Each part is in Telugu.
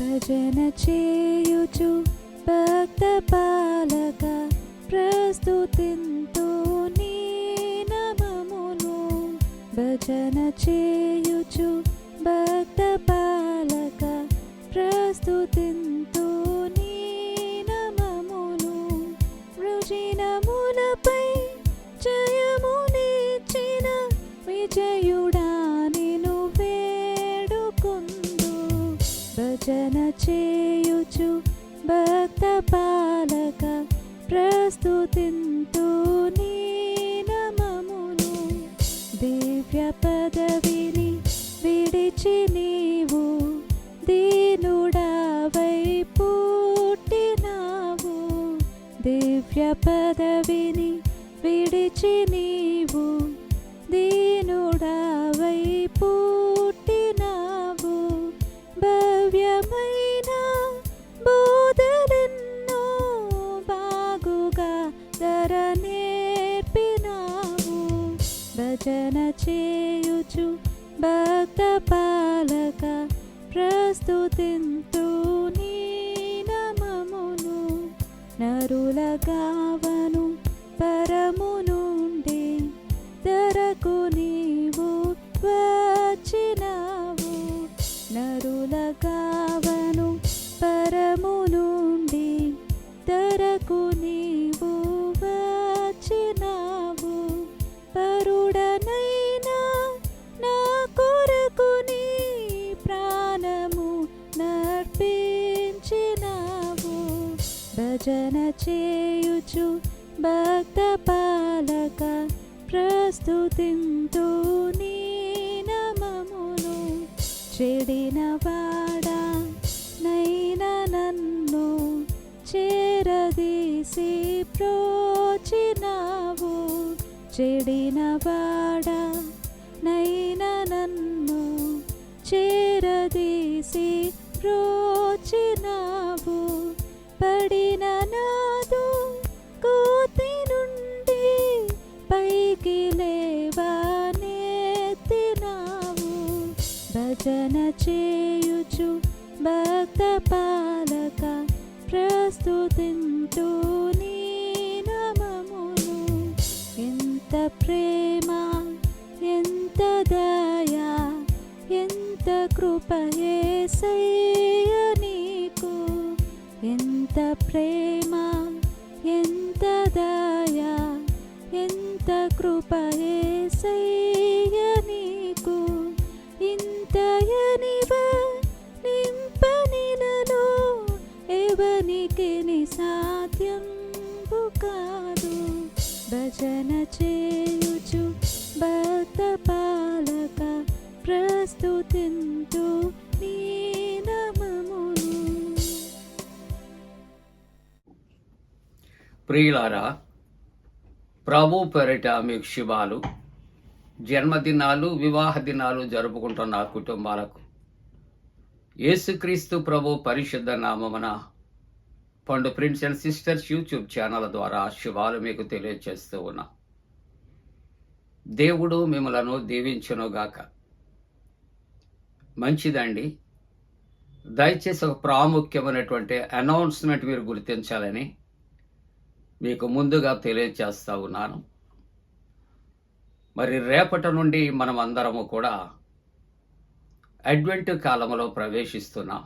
భజన చేయుచు భక్త పాలక ప్రస్తుతింతో నీ నమమును. భజన చేయుచు భక్త పాలక ప్రస్తుతింతు పదవిని విడిచి నీవు దీనుడవై పుట్టినావు. భవ్యమైన బోధలెన్నో బాగుగా ధర నేర్పినావు. భజన చేయుచు భక్త పాలక ప్రస్తుతింతు నీ నమమును నరులగా భక్త పాలక ప్రస్తుతింతు నీ నమమును చెడిన వాడా నైనా నన్ను చేరదీసి ప్రోచినావు. చెడిన వాడా నైనా నన్ను చేరదీసి ప్రోచినావు. పడి పాలక ప్రస్తుతింతు నీ నమమును. ఎంత ప్రేమ ఎంత దయా ఎంత కృపయే యేసయ్య నీకు. ఎంత ప్రేమ ఎంత దయా ఎంత కృపయే యేసయ్య సాధ్యం కాదు భజన చేయుచు భక్త పాలక ప్రస్తుతింతు నీ నమమును. ప్రియులారా ప్రభు పెరట మీకు శుభాలు. జన్మదినాలు వివాహ దినాలు జరుపుకుంటున్న కుటుంబాలకు. యేసుక్రీస్తు ప్రభు పరిశుద్ధ నామమున పండు friends and sisters YouTube channel ద్వారా శుభాలు మీకు తెలియజేస్తూ ఉన్నా. దేవుడు మిమ్మలను దీవించునుగాక. మంచిదండి. దయచేసి ఒక ప్రాముఖ్యమైనటువంటి అనౌన్స్మెంట్ మీరు గుర్తించాలని మీకు ముందుగా తెలియజేస్తూ ఉన్నాను. మరి రేపటి నుండి మనం అందరము కూడా అడ్వెంట్ కాలంలో ప్రవేశిస్తున్నాం.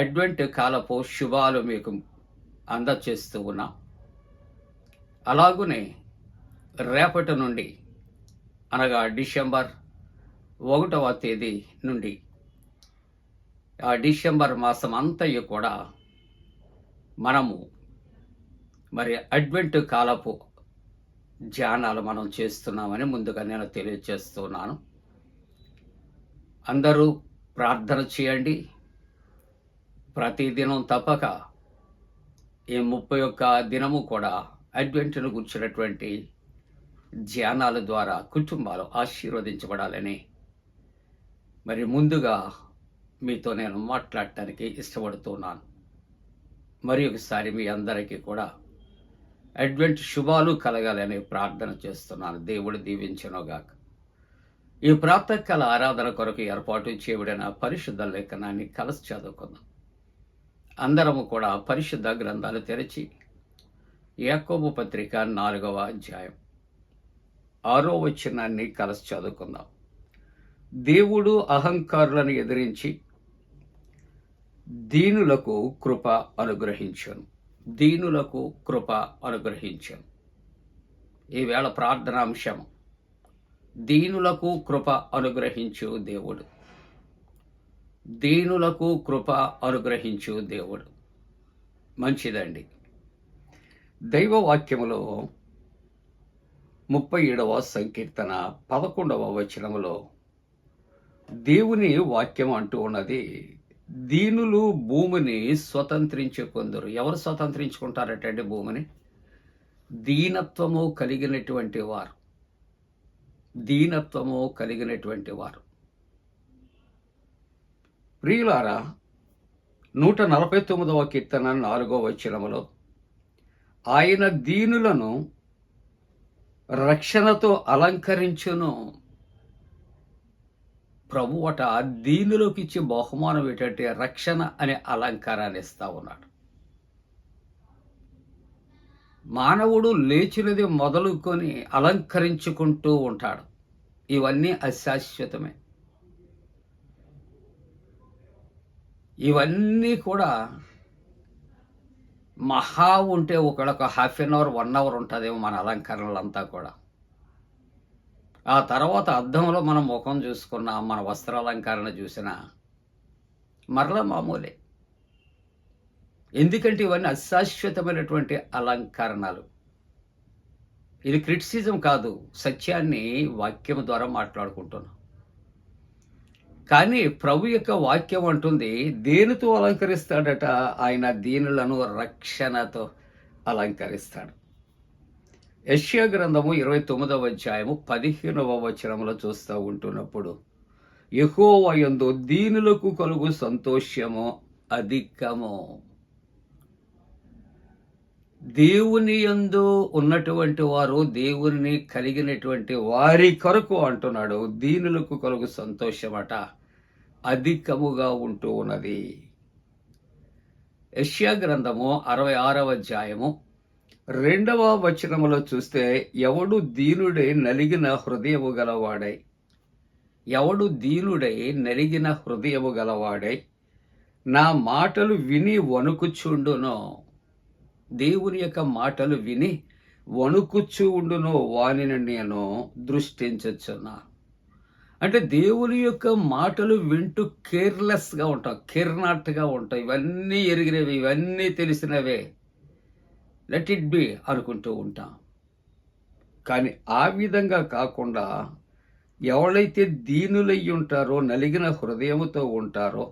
అడ్వెంట్ కాలపు శుభాలు మీకు అందచేస్తూ ఉన్నాం. అలాగునే రేపటి నుండి అనగా డిసెంబర్ ఒకటవ తేదీ నుండి ఆ డిసెంబర్ మాసం అంతయు కూడా మనము మరి అడ్వెంట్ కాలపు ధ్యానాలు మనం చేస్తున్నామని ముందుగా నేను తెలియజేస్తున్నాను అందరూ ప్రార్థన చేయండి. ప్రతిదినం తప్పక ఈ ముప్పై ఒక్క దినము కూడా అడ్వెంట్ను కూర్చున్నటువంటి ధ్యానాల ద్వారా కుటుంబాలు ఆశీర్వదించబడాలని. మరి ముందుగా మీతో నేను మాట్లాడటానికి ఇష్టపడుతున్నాను. మరి ఒకసారి మీ అందరికీ కూడా అడ్వెంట్ శుభాలు కలగాలని ప్రార్థన చేస్తున్నాను. దేవుడు దీవించనుగాక. ఈ ప్రాతకాల ఆరాధన కొరకు ఏర్పాటు చేయబడిన పరిశుద్ధ లేఖనాన్ని కలిసి చదువుకుందాం. అందరము కూడా పరిశుద్ధ గ్రంథాలు తెరిచి యాకోబు పత్రిక నాలుగవ అధ్యాయం ఆరో వచ్చినాన్ని కలిసి చదువుకుందాం. దేవుడు అహంకారులను ఎదిరించి దీనులకు కృప అనుగ్రహించాను. దీనులకు కృప అనుగ్రహించాను. ఈవేళ ప్రార్థనాంశం దీనులకు కృప అనుగ్రహించు దేవుడు. దీనులకు కృప అనుగ్రహించు దేవుడు. మంచిదండి. దైవవాక్యములో ముప్పై ఏడవ సంకీర్తన పదకొండవ వచనములో దేవుని వాక్యం అంటూ ఉన్నది దీనులు భూమిని స్వతంత్రించుకుందరు. ఎవరు స్వతంత్రించుకుంటారటండి భూమిని? దీనత్వము కలిగినటువంటి వారు. దీనత్వము కలిగినటువంటి వారు. ప్రియులారా నూట నలభై తొమ్మిదవ కీర్తన నాలుగో వచనములో ఆయన దీనులను రక్షణతో అలంకరించును. ప్రభువట దీనిలోకి ఇచ్చే బహుమానం ఏంటంటే రక్షణ అనే అలంకారాన్ని ఇస్తా ఉన్నాడు. మానవుడు లేచినది మొదలుకొని అలంకరించుకుంటూ ఉంటాడు. ఇవన్నీ అశాశ్వతమే. ఇవన్నీ కూడా మహా ఉంటే ఒకళ్ళొక half an hour one hour ఉంటుందేమో మన అలంకరణలంతా కూడా. ఆ తర్వాత అద్దంలో మనం ముఖం చూసుకున్న మన వస్త్రాలంకరణ చూసినా మరలా మామూలే. ఎందుకంటే ఇవన్నీ అశాశ్వతమైనటువంటి అలంకరణలు. ఇది క్రిటిసిజం కాదు సత్యాన్ని వాక్యం ద్వారా మాట్లాడుకుంటున్నాం. కానీ ప్రభు యొక్క వాక్యం అంటుంది దేనితో అలంకరిస్తాడట? ఆయన దీనులను రక్షణతో అలంకరిస్తాడు. యష్యా గ్రంథము ఇరవై తొమ్మిదవ అధ్యాయము పదిహేనవ వచనంలో చూస్తూ ఉంటున్నప్పుడు యహోవయందు దీనులకు కలుగు సంతోషము అధికము. దేవుని యందు ఉన్నటువంటి వారు దేవుని కలిగినటువంటి వారి కొరకు అంటున్నాడు. దీనులకు కలుగు సంతోషమట. అధికముగా ఉంటూ ఉన్నది. యష్యా గ్రంథము అరవై ఆరవ అధ్యాయము రెండవ వచనములో చూస్తే ఎవడు దీనుడై నలిగిన హృదయము గలవాడై ఎవడు దీనుడై నలిగిన హృదయము గలవాడై నా మాటలు విని వణుకుచుండునో దేవుని యొక్క మాటలు విని వణుకుచ్చు ఉండును వానిని నేను దృష్టించచ్చున్నా అంటే దేవుని యొక్క మాటలు వింటూ కేర్లెస్గా ఉంటాం కేర్నాట్గా ఉంటాం ఇవన్నీ ఎరిగినవి ఇవన్నీ తెలిసినవే. లెట్ ఇట్ బి అనుకుంటూ ఉంటాం. కానీ ఆ విధంగా కాకుండా ఎవరైతే దీనులయ్యి ఉంటారో నలిగిన హృదయముతో ఉంటారో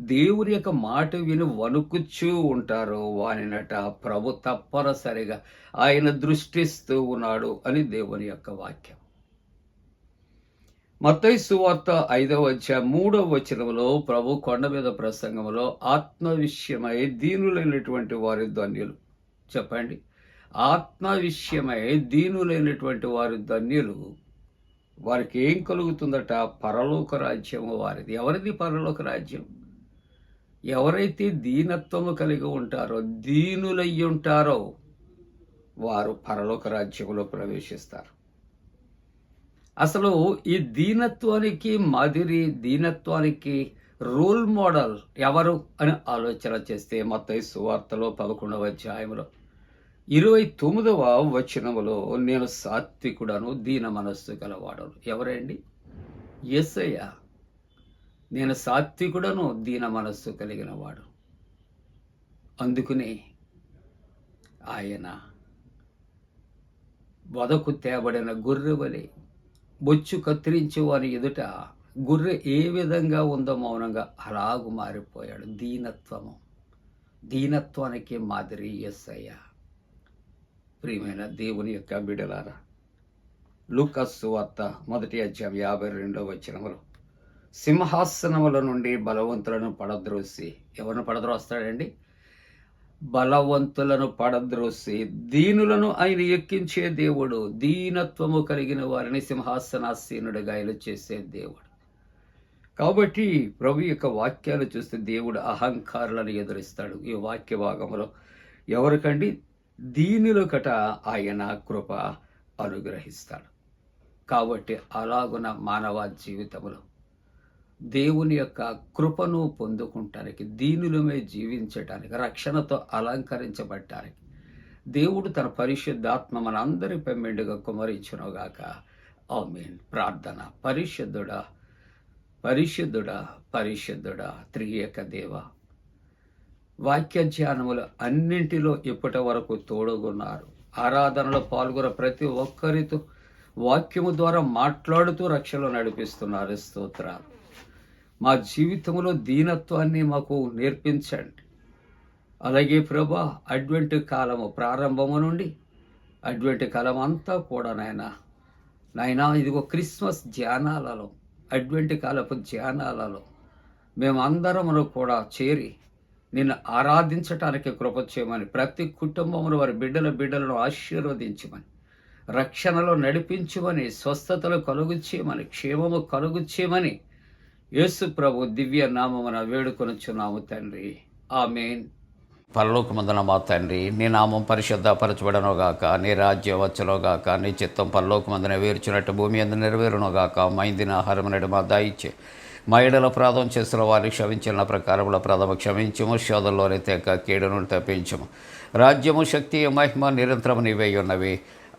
దేవుని యొక్క మాట విని వణుకుచూ ఉంటారో వానినట ప్రభు తప్పనిసరిగా ఆయన దృష్టిస్తూ ఉన్నాడు అని దేవుని యొక్క వాక్యం. మత్తయి సువార్త ఐదవ అధ్యాయం మూడవ వచనంలో ప్రభు కొండ మీద ప్రసంగంలో ఆత్మ విషయమై దీనులైనటువంటి వారి ధన్యులు. చెప్పండి. ఆత్మ విషయమై దీనులైనటువంటి వారి ధన్యులు వారికి ఏం కలుగుతుందట? పరలోక రాజ్యము వారిది. ఎవరిది పరలోక రాజ్యం? ఎవరైతే దీనత్వము కలిగి ఉంటారో దీనులై ఉంటారో వారు పరలోక రాజ్యంలో ప్రవేశిస్తారు. అసలు ఈ దీనత్వానికి మాదిరి దీనత్వానికి రోల్ మోడల్ ఎవరు అని ఆలోచన చేస్తే మొత్తం సువార్తలో పదకొండవ అధ్యాయంలో ఇరవై తొమ్మిదవ వచనములో నేను సాత్వికుడను దీన మనస్సు గలవాడను. ఎవరండి? ఎస్ఐయా నేను సాత్వికుడను దీన మనస్సు కలిగిన వాడు అందుకునే ఆయన వదకు తేబడిన గొర్రెవలి బొచ్చు కత్తిరించి వారి ఎదుట గొర్రె ఏ విధంగా ఉందో మౌనంగా అలాగు మారిపోయాడు. దీనత్వము. దీనత్వానికి మాదిరి ఎస్సయ్య. ప్రియమైన దేవుని యొక్క బిడలారా లుకస్సు వార్త మొదటి అధ్యాయం యాభై రెండో వచనములు సింహాసనముల నుండి బలవంతులను పడద్రోసి. ఎవరిని పడద్రోస్తాడండి? బలవంతులను పడద్రోసి. దీనులను ఆయన ఎక్కించే దేవుడు దీనత్వము కలిగిన వారిని సింహాసనాసీనుడిగా ఆయన చేసే దేవుడు. కాబట్టి ప్రభు యొక్క వాక్యాలు చూస్తే దేవుడు అహంకారులను ఎదురిస్తాడు. ఈ వాక్య భాగంలో ఎవరికండి? దీనులకట ఆయన కృప అనుగ్రహిస్తాడు. కాబట్టి అలాగున మానవ జీవితంలో దేవుని యొక్క కృపను పొందుకుంటానికి దీనిలోమే జీవించటానికి రక్షణతో అలంకరించబడటానికి దేవుడు తన పరిశుద్ధాత్మ మనందరి మెండుగా కుమరించునుగాక. ఆమేన్. ప్రార్థన. పరిశుద్ధుడా పరిశుద్ధుడా పరిశుద్ధుడా త్రియేక దేవ. వాక్య ధ్యానములు అన్నింటిలో ఇప్పటి వరకు తోడుగున్నారు. ఆరాధనలో పాల్గొన్న ప్రతి ఒక్కరితో వాక్యము ద్వారా మాట్లాడుతూ రక్షణ నడిపిస్తున్నారు. స్తోత్రాలు. మా జీవితంలో దీనత్వాన్ని మాకు నేర్పించండి. అలాగే ప్రభా అడ్వెంట్ కాలము ప్రారంభము నుండి అడ్వెంట్ కాలం అంతా కూడా నాయన నాయనా ఇదిగో క్రిస్మస్ ధ్యానాలలో అడ్వెంట్ కాలపు ధ్యానాలలో మేమందరమును కూడా చేరి నిన్ను ఆరాధించటానికి కృప చేయమని ప్రతి కుటుంబమును వారి బిడ్డల బిడ్డలను ఆశీర్వదించమని రక్షణలో నడిపించమని స్వస్థతలు కలుగు చేయమని క్షేమము కలుగు చేయమని యేసు ప్రభు దివ్య నామమున వేడుకొనుచున్నాము తండ్రి. ఆమెన్. పరలోకమందున మా తండ్రి. నీ నామం పరిశుద్ధపరచబడనుగాక నీ రాజ్యం గాక నీ చిత్తం పరలోకమందున వేర్చినట్టు భూమి అందు నెరవేరునుగాక మైందిన ఆహారం మా దాయిచ్చే. మా ఎడల ప్రాధం చేసిన వారిని క్షమించిన ప్రకారముల ప్రథమ క్షమించము శోధంలోని తెక్క కీడును తప్పించము. రాజ్యము శక్తి మహిమ నిరంతరం నీవై ఉన్నవి.